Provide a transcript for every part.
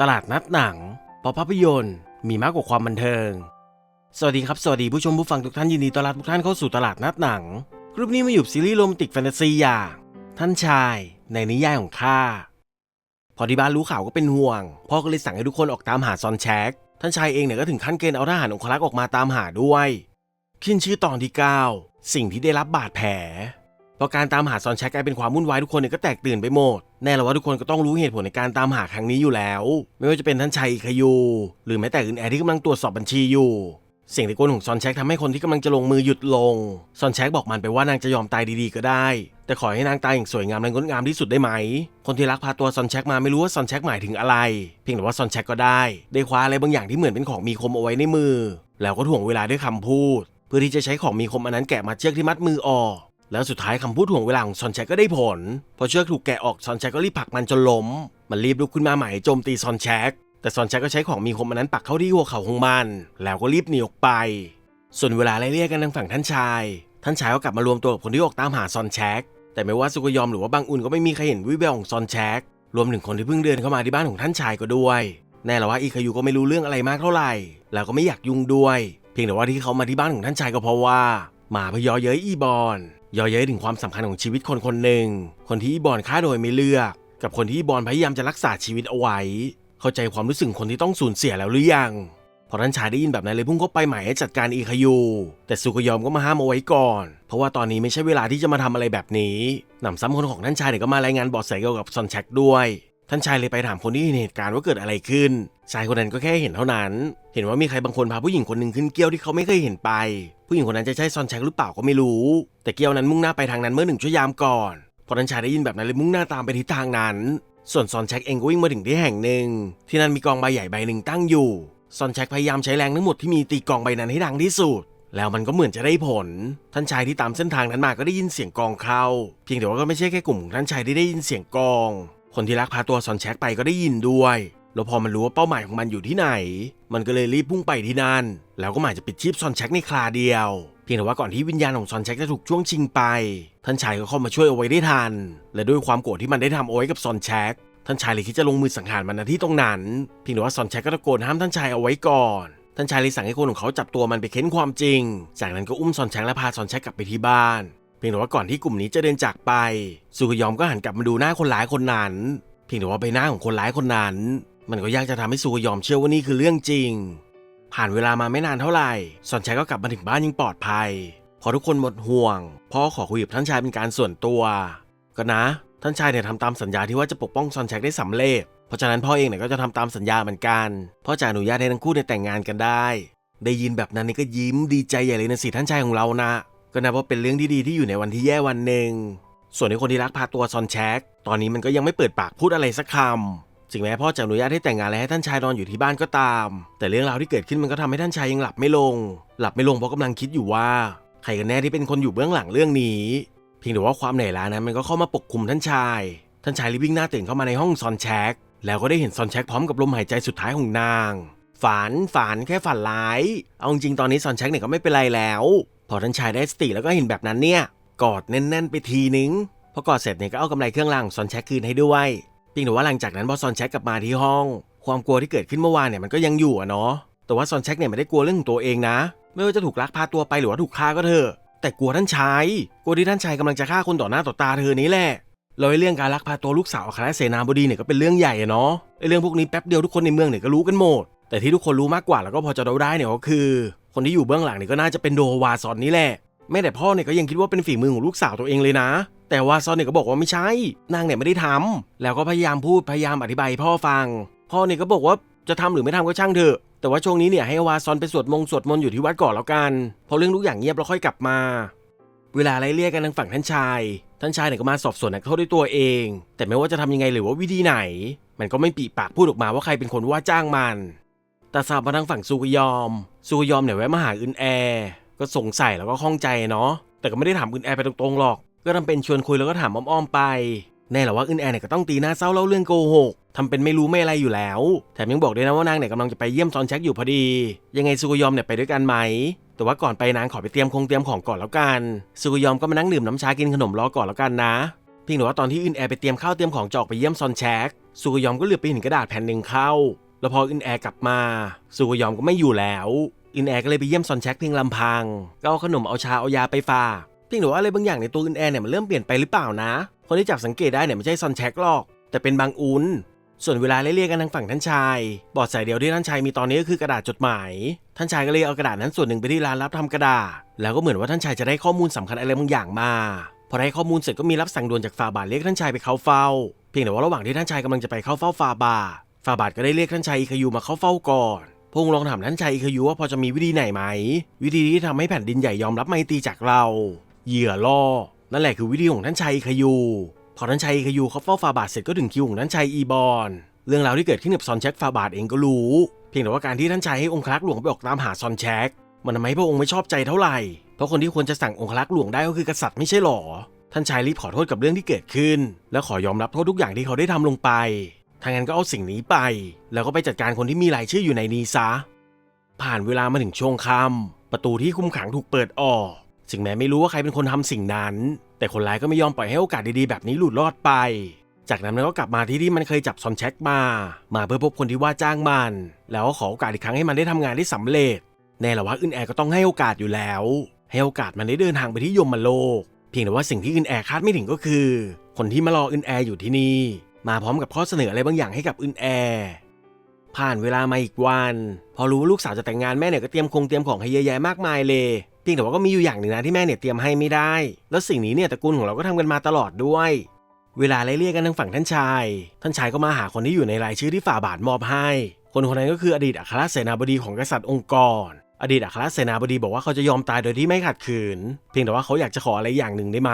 ตลาดนัดหนังพราะภาพยนตร์มีมากกว่าความบันเทิง สวัสดีครับ สวัสดีผู้ชมผู้ฟังทุกท่านยินดีต้อนรับทุกท่านเข้าสู่ตลาดนัดหนังกรุ๊ปนี้มาอยู่ซีรีส์โรแมนติกแฟนตาซีอย่างท่านชายในนิยายของข้าพอที่บ้านรู้ข่าวก็เป็นห่วง พ่อก็เลยสั่งให้ทุกคนออกตามหาซอนแชกท่านชายเองเนี่ยก็ถึงขั้นเกณฑ์เอาทหารองครักษ์ออกมาตามหาด้วย ขึ้นชื่อตอนที่ 9 สิ่งที่ได้รับบาดแผล พอการตามหาซอนแชกกลายเป็นความวุ่นวายทุกคนเนี่ยก็แตกตื่นไปหมด แน่ละว่าทุกคนก็ต้องรู้เหตุผลในการตามหาครั้งนี้อยู่แล้ว ไม่ว่าจะเป็นท่านชายอิคยู หรือแม้แต่อื่นแอที่กำลังตรวจสอบบัญชีอยู่เสียงตะโกนของซอนแชกทำให้คนที่กำลังจะลงมือหยุดลง ซอนแชกบอกมันไปว่านางจะยอมตายดีๆก็ได้ แต่ขอให้นางตายอย่างสวยงามและงดงามที่สุดได้ไหม คนที่รักพาตัวซอนแชกมาไม่รู้ว่าซอนแชกหมายถึงอะไร เพียงแต่ว่าซอนแชกก็ได้ ได้คว้าอะไรบางอย่างที่เหมือนเป็นของมีคมเอาไว้ในมือ แล้วก็ถ่วงเวลาด้วยคำพูด เพื่อที่จะใช้ของมีคมอันนั้นแกะมาเชือกที่มัดมือออก แล้วสุดท้ายคำพูดถ่วงเวลาของซอนแชก็ได้ผล พอเชือกถูกแกะออกซอนแชก็รีบผลักมันจนล้ม มันรีบลุกขึ้นมาใหม่โจมตีซอนแชกแต่ซอนแชกก็ใช้ของมีคมอันนั้นปักเข้าที่หัวเข่าของมัน แล้วก็รีบหนีออกไป ส่วนเวลาไล่เรียกกันทางฝั่งท่านชาย ท่านชายก็กลับมารวมตัวกับคนที่ออกตามหาซอนแชกแต่ไม่ว่าสุกยอมหรือว่าบางอุ่นก็ไม่มีใครเห็นวิแววของซอนแชกรวมถึงคนที่เพิ่งเดินเข้ามาที่บ้านของท่านชายก็ด้วย แน่ละว่าอีคายูก็ไม่รู้เรื่องอะไรมากเท่าไหร่ แล้วก็ไม่อยากยุ่งด้วย เพียงแต่ว่าที่เขามาที่บ้านของท่านชายก็เพราะว่ามาพยอเย้ยอีบอน ย่อเย้ยถึงความสำคัญของชีวิตคนคนหนึ่ง คนที่บอลฆ่าโดยไม่เลือก กับคนที่บอลพยายามจะรักษาชีวิตเอาไว้ เข้าใจความรู้สึกคนที่ต้องสูญเสียแล้วหรือยัง พอท่านชายได้ยินแบบนั้นเลยพุ่งเข้าไปหมายให้จัดการอีคายู แต่สุกยอมก็มาห้ามเอาไว้ก่อน เพราะว่าตอนนี้ไม่ใช่เวลาที่จะมาทำอะไรแบบนี้หนำซ้ำคนของท่านชายเนี่ยก็มารายงานเบาะแสเกี่ยวกับซอนแชกด้วย ท่านชายเลยไปถามคนที่เห็นเหตุการณ์ว่าเกิดอะไรขึ้น ชายคนนั้นก็แค่เห็นเท่านั้น เห็นว่ามีใครบางคนพาผู้หญิงคนหนึ่งขึ้นเกี้ยวที่เขาไม่เคยเห็นไป ผู้หญิงคนนั้นจะใช่ซอนแชกหรือเปล่าก็ไม่รู้ แต่เกี้ยวนั้นมุ่งหน้าไปทางนั้นเมื่อหนึ่งชั่วยามก่อน พอท่านชายได้ยินแบบนั้นเลยมุ่งหน้าตามไปทิศทางนั้น ส่วนซอนแชกเองก็วิ่งมาถึงที่แห่งหนึ่ง ที่นั่นมีกองใบใหญ่ใบหนึ่งตั้งอยู่ ซอนแชกพยายามใช้แรงทั้งหมดที่มีตีกองใบนั้นให้ดังที่สุดแล้วมันก็เหมือนจะได้ผล ท่านชายที่ตามเส้นทางนั้นมาก็ได้ยินเสียงกองเข้า เพียงแต่ว่าก็ไม่ใช่แค่กลุ่มของท่านชายที่ได้ยินเสียงกอง คนที่ลักพาตัวซอนแชกไปก็ได้ยินด้วย แล้วพอมันรู้ว่าเป้าหมายของมันอยู่ที่ไหน มันก็เลยรีบพุ่งไปที่นั่น แล้วก็หมายจะปิดชีพซอนแชกในคราเดียว เพียงแต่ว่าก่อนที่วิญญาณของซอนแชกจะถูกช่วงชิงไป ท่านชายก็เข้ามาช่วยเอาไว้ได้ทัน และด้วยความโกรธที่มันได้ทำเอาไว้กับซอนแชกท่านชายเลยคิดจะลงมือสังหารมันณที่ตรงนั้น เพียงแต่ว่าซอนแชกก็ตะโกนห้ามท่านชายเอาไว้ก่อน ท่านชายเลยสั่งให้คนของเขาจับตัวมันไปเค้นความจริง จากนั้นก็อุ้มซอนแชกและพาซอนแชกกลับไปที่บ้าน พียงแต่ว่าก่อนที่กลุ่มนี้จะเดินจากไปสุกยอมก็หันกลับมาดูหน้าคนร้ายคนนั้น เพียงแต่ว่าใบหน้าของคนร้ายคนนั้น มันก็ยากจะทำให้สุกยอมเชื่อว่านี่คือเรื่องจริง ผ่านเวลามาไม่นานเท่าไหร่ซอนแชกก็กลับมาถึงบ้านยังปลอดภัย พอทุกคนหมดห่วงพ่อขอคุยกับท่านชายเป็นการส่วนตัว ก็นะ ท่านชายเนี่ยทำตามสัญญาที่ว่าจะปกป้องซอนแชกได้สำเร็จ เพราะฉะนั้นพ่อเองเนี่ยก็จะทำตามสัญญาเหมือนกันพ่อจะอนุญาตให้ทั้งคู่เนี่ยแต่งงานกันได้ ได้ยินแบบนั้นนี่ก็ยิ้มดีใจใหญ่เลยนะสิท่านชายของเรานะ ก็นับว่าเป็นเรื่องที่ดีที่อยู่ในวันที่แย่วันหนึ่ง ส่วนในคนที่รักพาตัวซอนแชกตอนนี้มันก็ยังไม่เปิดปากพูดอะไรสักคำถึงแม้พ่อจะอนุญาตให้แต่งงานและให้ท่านชายนอนอยู่ที่บ้านก็ตาม แต่เรื่องราวที่เกิดขึ้นมันก็ทำให้ท่านชายยังหลับไม่ลง หลับไม่ลงเพราะกำลังคิดอยู่ว่า ใครกันแน่ที่เป็นคนอยู่เบื้องหลังเรื่องนี้ เพียงแต่ว่าความเหนื่อยล้านั้นมันก็เข้ามาปกคลุมท่านชาย ท่านชายรีบวิ่งหน้าตื่นเข้ามาในห้องซอนแชกแล้วก็ได้เห็นซอนแชกพร้อมกับลมหายใจสุดท้ายของนาง ฝันฝันแค่ฝันร้าย เอาจริงตอนนี้ซอนแชกเนี่ยก็ไม่เป็นไรแล้ว พอท่านชายได้สติแล้วก็เห็นแบบนั้นเนี่ย กอดแน่น ๆ ไปทีนึง พอกอดเสร็จเนี่ยก็เอากำไรเครื่องรางซอนแชกคืนให้ด้วยเพียงแต่ว่าหลังจากนั้นพอซอนแชกกลับมาที่ห้อง ความกลัวที่เกิดขึ้นเมื่อวานเนี่ยมันก็ยังอยู่อะเนาะ แต่ว่าซอนแชกเนี่ยไม่ได้กลัวเรื่องของตัวเองนะ ไม่ว่าจะถูกลักพาตัวไปหรือว่าถูกฆ่าก็เถอะ แต่กลัวท่านชาย กลัวที่ท่านชายกำลังจะฆ่าคนต่อหน้าต่อตาเธอนี้แหละเราไอ้เรื่องการลักพาตัวลูกสาวอัครเสนาบดีเนี่ยก็เป็นเรื่องใหญ่อะเนาะไอ้เรื่องพวกนี้แป๊บเดียวทุกคนในเมืองเนี่ยก็รู้กันหมด แต่ที่ทุกคนรู้มากกว่าแล้วก็พอจะเดาได้เนี่ยก็คือ คนที่อยู่เบื้องหลังเนี่ยก็น่าจะเป็นโดวาซอนนี่แหละแม่แต่พ่อเนี่ยก็ยังคิดว่าเป็นฝีมือของลูกสาวตัวเองเลยนะ แต่วาซอนเนี่ยก็บอกว่าไม่ใช่นางเนี่ยไม่ได้ทำแล้วก็พยายามพูดพยายามอธิบายพ่อฟัง พ่อเนี่ยก็บอกว่าจะทำหรือไม่ทำก็ช่างเถอะ แต่ว่าช่วงนี้เนี่ยให้วาซอนไปสวดมงสวดมนต์อยู่ที่วัดก่อนแล้วกันพอเรื่องทุกอย่างเงียบแล้วค่อยกลับมาเวลาไล่เรียกกันทางฝั่งท่านชาย ท่านชายเนี่ยก็มาสอบสวนนักโทษด้วยตัวเอง แต่ไม่ว่าจะทำยังไงหรือว่าวิธีไหน มันก็ไม่ปีปากพูดออกมาว่าใครเป็นคนว่าจ้างมัน แต่สาวมาทางฝั่งซูกยอม ซูกยอมเนี่ยแวะมาหาอึนแอร์ก็สงสัยแล้วก็ข้องใจเนาะ แต่ก็ไม่ได้ถามอึนแอร์ไปตรงๆหรอก ก็ทำเป็นชวนคุยแล้วก็ถามอ้อมๆไป แน่แหละว่าอึนแอร์เนี่ยก็ต้องตีหน้าเศร้าเล่าเรื่องโกหกทำเป็นไม่รู้ไม่อะไรอยู่แล้ว แถมยังบอกด้วยนะว่านางเนี่ยกำลังจะไปเยี่ยมซอนแช็กอยู่พอดี ยังไงซูกยอมเนี่ยไปด้วยกันไหม แต่ว่าก่อนไปนางขอไปเตรียมคงเตรียมของก่อนแล้วกัน ซูกยอมก็มานั่งดื่มน้ำชากินขนมรอก่อนแล้วกันนะเพียงแต่ว่าตอนที่อินแอร์ไปเตรียมข้าวเตรียมของจอกไปเยี่ยมซอนแชกซูกยอมก็เหลือบไปเห็นกระดาษแผ่นหนึ่งเข้า แล้วพออินแอร์กลับมาซูกยอมก็ไม่อยู่แล้ว อินแอร์ก็เลยไปเยี่ยมซอนแช็กเพียงลำพัง ก็เอาขนมเอาชาเอายาไปฝากเพียงแต่ว่าอะไรบางอย่างในตัวอินแอร์เนี่ยมันเริ่มเปลี่ยนไปหรือเปล่านะ คนที่จับสังเกตได้เนี่ยไม่ใช่ซอนแช็กหรอก แต่เป็นบางอุนส่วนเวลาไล่เรียกกันทางฝั่งท่านชาย บอดสายเดียวที่ท่านชายมีตอนนี้ก็คือกระดาษจดหมาย ท่านชายก็เลยเอากระดาษนั้นส่วนหนึ่งไปที่ร้านรับทำกระดาษ แล้วก็เหมือนว่าท่านชายจะได้ข้อมูลสำคัญอะไรบางอย่างมา พอได้ข้อมูลเสร็จก็มีรับสั่งด่วนจากฟาบาทเรียกท่านชายไปเข้าเฝ้า เพียงแต่ว่าระหว่างที่ท่านชายกำลังจะไปเข้าเฝ้าฟาบา ฟาบาทก็ได้เรียกท่านชายอิคายูมาเข้าเฝ้าก่อนพงค์ลองถามท่านชายอิคายูว่าพอจะมีวิธีไหนไหม วิธีที่ทำให้แผ่นดินใหญ่ยอมรับไมตรีจากเรา เหยื่อล่อ นั่นแหละคือวิธีของท่านชายอิคายูพอท่านชายอิคายูเขาเฝ้าฟาบาทเสร็จก็ถึงคิวของท่านชายอีบอน เรื่องราวที่เกิดขึ้นกับซอนแชกฟาบาทเองก็รู้ เพียงแต่ว่าการที่ท่านชายให้องครักษ์หลวงไปออกตามหาซอนแชกมันทำให้พระองค์ไม่ชอบใจเท่าไหร่ เพราะคนที่ควรจะสั่งองครักษ์หลวงได้ก็คือกษัตริย์ไม่ใช่หรอ ท่านชายรีบขอโทษกับเรื่องที่เกิดขึ้น และขอยอมรับโทษทุกอย่างที่เขาได้ทำลงไป ทางนั้นก็เอาสิ่งนี้ไป แล้วก็ไปจัดการคนที่มีรายชื่ออยู่ในนี้ซะ ผ่านเวลามาถึงช่วงค่ำประตูที่คุมขังถูกเปิดออกถึงแม้ไม่รู้ว่าใครเป็นคนทำสิ่งนั้น แต่คนร้ายก็ไม่ยอมปล่อยให้โอกาสดีๆแบบนี้หลุดรอดไป จากนั้นมันก็กลับมาที่ที่มันเคยจับซอนแช็กมา มาเพื่อพบคนที่ว่าจ้างมัน แล้วก็ขอโอกาสอีกครั้งให้มันได้ทำงานได้สำเร็จ แน่ละว่าอึนแอร์ก็ต้องให้โอกาสอยู่แล้ว ให้โอกาสมันได้เดินทางไปที่ยมโลก เพียงแต่ว่าสิ่งที่อึนแอร์คาดไม่ถึงก็คือ คนที่มารออึนแอร์อยู่ที่นี่ มาพร้อมกับข้อเสนออะไรบางอย่างให้กับอึนแอร์ผ่านเวลามาอีกวัน พอรู้ว่าลูกสาวจะแต่งงานแม่เนี่ยก็เตรียมคงเตรียมของให้เยอะแยะมากมายเลยเพียงแต่ว่าก็มีอยู่อย่างหนึ่งนะที่แม่เนี่ยเตรียมให้ไม่ได้ แล้วสิ่งนี้เนี่ยตระกูลของเราก็ทำกันมาตลอดด้วย เวลาไล่เรียกกันทางฝั่งท่านชาย ท่านชายก็มาหาคนที่อยู่ในรายชื่อที่ฝ่าบาทมอบให้ คนคนนั้นก็คืออดีตอัครเสนาบดีของกษัตริย์องค์กร อดีตอัครเสนาบดีบอกว่าเขาจะยอมตายโดยที่ไม่ขัดขืน เพียงแต่ว่าเขาอยากจะขออะไรอย่างหนึ่งได้ไหม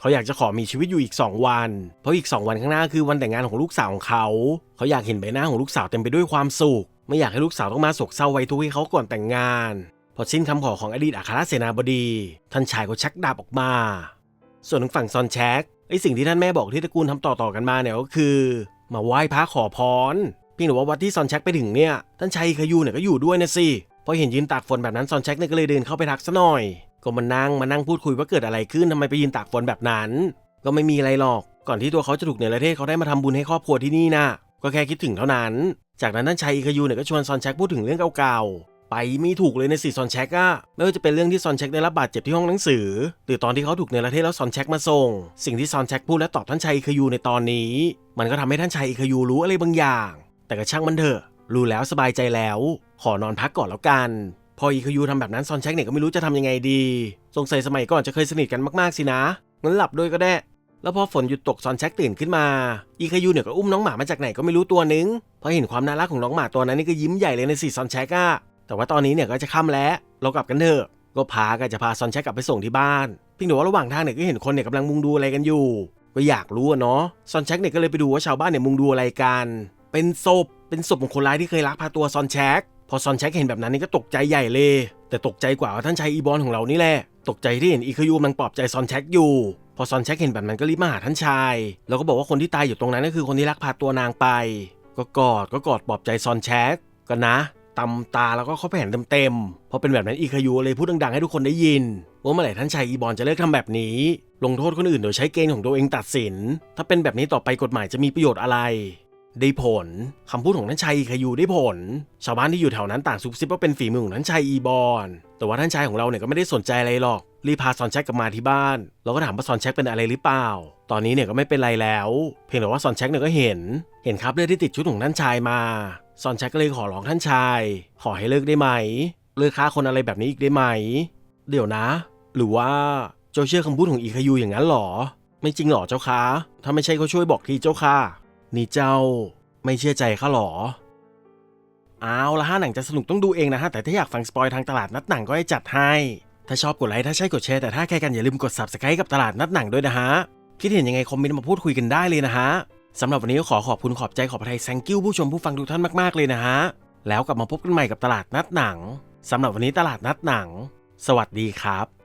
เขาอยากจะขอมีชีวิตอยู่อีก 2 วัน เพราะอีก 2 วันข้างหน้าคือวันแต่งงานของลูกสาวของเขา เขาอยากเห็นใบหน้าของลูกสาวเต็มไปด้วยความสุข ไม่อยากให้ลูกสาวต้องมาโศกเศร้าไว้ทุกข์ให้เขาก่อนแต่งงาน พอสิ้นคำขอของอดีตอัครเสนาบดี ท่านชายก็ชักดาบออกมา ส่วนทางฝั่งซอนแชกไอสิ่งที่ท่านแม่บอกที่ตระกูลทำต่อๆกันมาเนี่ยก็คือ มาไหว้พระขอพรเพียงแต่ว่าวัดที่ซอนแชกไปถึงเนี่ยท่านชายคายูเนี่ยก็อยู่ด้วยนะสิ พอเห็นยืนตากฝนแบบนั้นซอนแชกเนี่ยก็เลยเดินเข้าไปทักซะหน่อย ก็มานั่งมานั่งพูดคุยว่าเกิดอะไรขึ้นทำไมไปยืนตากฝนแบบนั้น ก็ไม่มีอะไรหรอก ก่อนที่ตัวเขาจะถูกเนรเทศเขาได้มาทำบุญให้ครอบครัวที่นี่นะก็แค่คิดถึงเท่านั้น จากนั้นท่านชายอิคายูเนี่ยก็ชวนซอนแชกพูดถึงเรื่องเก่าๆ ไปไม่ถูกเลยในสิซอนแชกอะไม่ว่าจะเป็นเรื่องที่ซอนแชกได้รับบาดเจ็บที่ห้องหนังสือ หรือตอนที่เขาถูกเนรเทศแล้วซอนแชกมาส่ง สิ่งที่ซอนแชกพูดและตอบท่านชายอิคายูในตอนนี้ มันก็ทำให้ท่านชายอิคายูรู้อะไรบางอย่าง แต่ก็ช่างมันเถอะ รู้แล้วสบายใจแล้ว ขอนอนพักก่อนแล้วกัน พออิคยูทำแบบนั้นซอนแชกเนี่ยก็ไม่รู้จะทำยังไงดี สงสัยสมัยก่อนจะเคยสนิทกันมากๆสินะ งั้นหลับด้วยก็ได้ แล้วพอฝนหยุดตกซอนแชกตื่นขึ้นมา อีคยูเนี่ยก็อุ้มน้องหมามาจากไหนก็ไม่รู้ตัวนึง พอเห็นความน่ารักของน้องหมาตัวนั้นนี่ก็ยิ้มใหญ่เลยในสีซอนแชกอะแต่ว่าตอนนี้เนี่ยก็จะค่ำแล้ว เรากลับกันเถอะ ก็พาก็จะพาซอนแชกกลับไปส่งที่บ้าน เพียงแต่ว่าระหว่างทางเนี่ยก็เห็นคนเนี่ยกำลังมุงดูอะไรกันอยู่ ก็อยากรู้อะเนาะ ซอนแชกเนี่ยก็เลยไปดูว่าชาวบ้านเนี่ยมุงดูอะไรกัน เป็นศพ เป็นศพของคนร้ายที่เคยลักพาตัวซอนแชกพอซอนแชกเห็นแบบนั้นนี่ก็ตกใจใหญ่เลย แต่ตกใจกว่าท่านชายอีบอนของเรานี่แหละ ตกใจที่เห็นอีคยูกำลังปลอบใจซอนแชกอยู่ พอซอนแชกเห็นแบบนั้นก็รีบมาหาท่านชาย แล้วก็บอกว่าคนที่ตายอยู่ตรงนั้นก็คือคนที่ลักพาตัวนางไป ก็กอดก็กอดปลอบใจซอนแชกก็นะตำตาแล้วก็เข้าไปเห็นเต็มๆพอเป็นแบบนั้นอีคยูเลยพูดดังๆให้ทุกคนได้ยินว่าเมื่อไหร่ท่านชายอีบอนจะเลิกทำแบบนี้ ลงโทษคนอื่นโดยใช้เกณฑ์ของตัวเองตัดสิน ถ้าเป็นแบบนี้ต่อไปกฎหมายจะมีประโยชน์อะไร ได้ผลคำพูดของท่านชายอีคายูได้ผล ชาวบ้านที่อยู่แถวนั้นต่างซุบซิบว่าเป็นฝีมือของท่านชายอีบอน แต่ว่าท่านชายของเราเนี่ยก็ไม่ได้สนใจอะไรหรอก รีพาซอนแชกกลับมาที่บ้าน เราก็ถามว่าซอนแชกเป็นอะไรหรือเปล่า ตอนนี้เนี่ยก็ไม่เป็นไรแล้ว เพียงแต่ว่าซอนแชกเนี่ยก็เห็น เห็นคราบเลือดที่ติดชุดของท่านชายมา ซอนแชกก็เลยขอร้องท่านชาย ขอให้เลิกได้ไหม เลิกฆ่าคนอะไรแบบนี้อีกได้ไหม เดี๋ยวนะ หรือว่าเจ้าเชื่อคำพูดของอีคายูอย่างนั้นหรอ ไม่จริงหรอเจ้าคะถ้าไม่ใช่ก็ช่วยบอกทีเจ้าค่ะ นี่เจ้าไม่เชื่อใจข้าหรอ เอาละฮะหนังจะสนุกต้องดูเองนะฮะ แต่ถ้าอยากฟังสปอยทางตลาดนัดหนังก็ให้จัดให้ ถ้าชอบกดไลค์ถ้าใช่กดแชร์แต่ถ้าใครกันอย่าลืมกด subscribe กับตลาดนัดหนังด้วยนะฮะ คิดเห็นยังไงคอมเมนต์มาพูดคุยกันได้เลยนะฮะสำหรับวันนี้ก็ขอขอบคุณขอบใจขอบพระทัย thank you ผู้ชมผู้ฟังทุกท่านมากๆเลยนะฮะแล้วกลับมาพบกันใหม่กับตลาดนัดหนังสำหรับวันนี้ตลาดนัดหนัง สวัสดีครับ